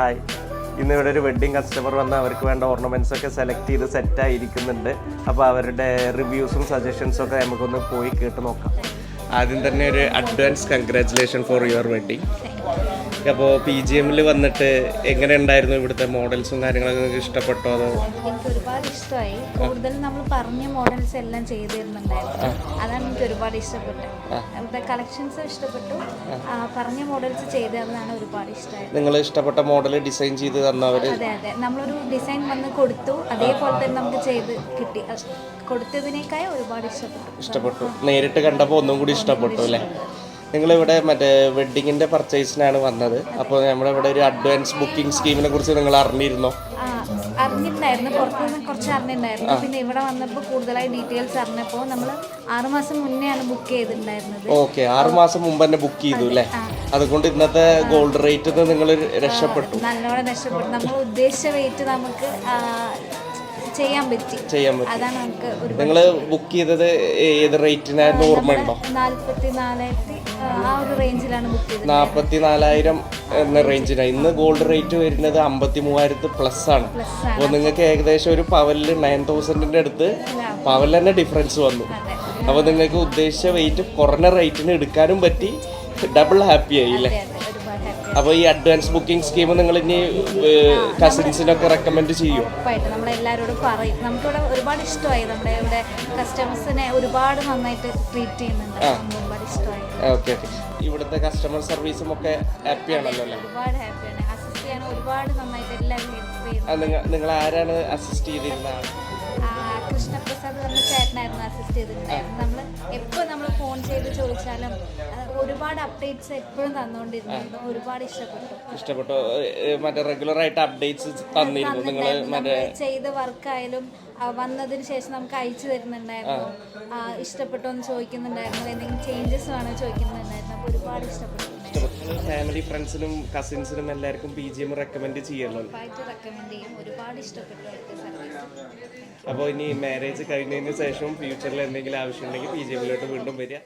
Hi ഇന്ന് ഇവിടെ ഒരു വെഡ്ഡിങ് കസ്റ്റമർ വന്ന് അവർക്ക് വേണ്ട ഓർണമെന്റ്സ് ഒക്കെ സെലക്ട് ചെയ്ത് സെറ്റ് ആയിരിക്കുന്നുണ്ട്. അപ്പോൾ അവരുടെ റിവ്യൂസും സജഷൻസും ഒക്കെ നമുക്കൊന്ന് പോയി കേട്ട് നോക്കാം. ആദ്യം തന്നെ ഒരു advance congratulation for your wedding അപ്പോൾ പി ജി എമ്മിൽ വന്നിട്ട് എങ്ങനെ ഉണ്ടായിരുന്നു ഇവിടുത്തെ മോഡൽസും കാര്യങ്ങളൊക്കെ നിങ്ങൾക്ക് ഇഷ്ടപ്പെട്ടോ അതോ? എനിക്ക് ഒരുപാട് ഇഷ്ടമായി. കൂടുതൽ നമ്മൾ പറഞ്ഞ മോഡൽസ് എല്ലാം ചെയ്തു തരുന്നുണ്ടായിരുന്നു. അതാണ് എനിക്ക് ഒരുപാട് ഇഷ്ടപ്പെട്ടത്. ഇവിടുത്തെ കളക്ഷൻസ് ഇഷ്ടപ്പെട്ടു. ആ, പറഞ്ഞ മോഡൽസ് ചെയ്തു തന്നതാണ് ഒരുപാട് ഇഷ്ടമായത്. നിങ്ങൾ ഇഷ്ടപ്പെട്ട മോഡൽ ഡിസൈൻ ചെയ്ത് തന്നവർ അതെ അതെ. നമ്മളൊരു ഡിസൈൻ വന്ന് കൊടുത്തു. അതേപോലെ തന്നെ നമുക്ക് ചെയ്ത് കിട്ടി. അത് കൊടുത്തതിനേക്കാൾ ഒരുപാട് ഇഷ്ടപ്പെട്ടു. ഇഷ്ടപ്പെട്ടു. നേരിട്ട് കണ്ടപ്പോൾ ഒന്നും കൂടി ഇഷ്ടപ്പെട്ടു അല്ലേ? നിങ്ങളിവിടെ മറ്റേ വെഡിങ്ങിന്റെ പർച്ചേസിനാണ് വന്നത്. അപ്പോൾ നമ്മുടെ ഇവിടെ ഒരു അഡ്വാൻസ് ബുക്കിംഗ് സ്കീമിനെ കുറിച്ച് നിങ്ങൾ അറിഞ്ഞിരുന്നോ? അറിഞ്ഞിട്ടുണ്ടായിരുന്നു. പുറത്തു നിന്ന് കുറച്ച് അറിഞ്ഞിട്ടുണ്ടായിരുന്നു. പിന്നെ ഇവിടെ വന്നപ്പോൾ കൂടുതലായി ഡീറ്റെയിൽസ് അറിഞ്ഞപ്പോൾ നമ്മൾ ആറുമാസം മുന്നെയാണ് ബുക്ക് ചെയ്തിട്ടുണ്ടായിരുന്നത്. ഓക്കെ ആറുമാസം മുമ്പ് തന്നെ ബുക്ക് ചെയ്തു അല്ലേ? അതുകൊണ്ട് ഇന്നത്തെ ഗോൾഡ് റേറ്റ് നിങ്ങൾ രക്ഷപ്പെട്ടു. നല്ലോണം രക്ഷപ്പെട്ടു. നമ്മൾ ഉദ്ദേശിച്ച റേറ്റ് നമുക്ക് ചെയ്യാൻ പറ്റി. ചെയ്യാൻ പറ്റി. അതാണ് നമുക്ക് ഒരു നിങ്ങൾ ബുക്ക് ചെയ്തത് ഏത് റേറ്റിനായിരുന്നു ഓർമ്മയുണ്ടോ? നാല്പത്തി നാലായിരത്തി ആ ഒരു റേഞ്ചിലാണ് ബുക്ക് ചെയ്തത്. നാൽപ്പത്തി നാലായിരം എന്ന റേഞ്ചിനാണ് ഇന്ന് ഗോൾഡ് റേറ്റ് വരുന്നത് അമ്പത്തി മൂവായിരത്തി പ്ലസ് ആണ്. അപ്പോൾ നിങ്ങൾക്ക് ഏകദേശം ഒരു പവലിൽ നയൻ തൗസൻഡിന്റെ അടുത്ത് പവലിൽ തന്നെ ഡിഫറൻസ് വന്നു. അപ്പോൾ നിങ്ങൾക്ക് ഉദ്ദേശിച്ച വെയിറ്റ് കുറഞ്ഞ റേറ്റിന് എടുക്കാനും പറ്റി. ഡബിൾ ഹാപ്പി ആയി അപ്പോൾ ഈ അഡ്വാൻസ് ബുക്കിംഗ് സ്കീം നിങ്ങൾ ഇനി കസിൻസിനൊക്കെ റെക്കമെൻഡ് ചെയ്യും. ഉറപ്പായിട്ട്. നമ്മളെല്ലാവരോടും പറയും. നമുക്കിവിടെ ഒരുപാട് ഇഷ്ടമായി. നമ്മുടെ ഇവിടെ കസ്റ്റമേഴ്സിനെ ഒരുപാട് നന്നായിട്ട് ട്രീറ്റ് ചെയ്യുന്നുണ്ട്. ഒരുപാട് ഇഷ്ടമായി. ഓക്കെ ഓക്കെ ഇവിടുത്തെ കസ്റ്റമർ സർവീസും ഒക്കെ ഹാപ്പി ആണല്ലോ അല്ലേ? ഒരുപാട് ഹാപ്പിയാണ് അസിസ്റ്റ് ചെയ്യാൻ ഒരുപാട് നന്നായിട്ട് എല്ലാവരും ഹെൽപ്പ് ചെയ്യുന്നു നിങ്ങൾ ആരാണ് അസിസ്റ്റ് ചെയ്തിരുന്ന ആൾ? ആ, കൃഷ്ണപ്രസാദ് പറഞ്ഞ ചേട്ടനായിരുന്നു അസിസ്റ്റ് ചെയ്തിട്ടുണ്ടായിരുന്നു നമ്മൾ എപ്പോൾ നമ്മൾ ഫോൺ ചെയ്ത് ചോദിച്ചാലും ഒരുപാട് അപ്ഡേറ്റ്സ് എപ്പോഴും തന്നുകൊണ്ടിരുന്നു ഒരുപാട് ഇഷ്ടപ്പെട്ടു. ഇഷ്ടപ്പെട്ടു. മറ്റേ റെഗുലർ ആയിട്ട് അപ്ഡേറ്റ്സ് തന്നിരുന്നു. നിങ്ങൾ ചെയ്ത വർക്കായാലും വന്നതിന് ശേഷം നമുക്ക് അയച്ചു തരുന്നുണ്ടായിരുന്നു. ഇഷ്ടപ്പെട്ടോ എന്ന് ചോദിക്കുന്നുണ്ടായിരുന്നു. എന്തെങ്കിലും ചേഞ്ചസ് വേണോ ചോദിക്കുന്നുണ്ടായിരുന്നു. അപ്പോൾ ഒരുപാട് ഇഷ്ടപ്പെട്ടു. ഫാമിലി ഫ്രണ്ട്സിനും കസിൻസിനും എല്ലാവർക്കും പി ജി എം റെക്കമെൻഡ് ചെയ്യല്ലോ റെക്കമെൻഡ് ചെയ്യും. ഒരുപാട് ഇഷ്ടപ്പെട്ടു സർവീസ് അപ്പോൾ ഇനി മാരേജ് കഴിഞ്ഞതിന് ശേഷം ഫ്യൂച്ചറിൽ എന്തെങ്കിലും ആവശ്യമുണ്ടെങ്കിൽ പി ജി എമ്മിലോട്ട് വീണ്ടും വരിക.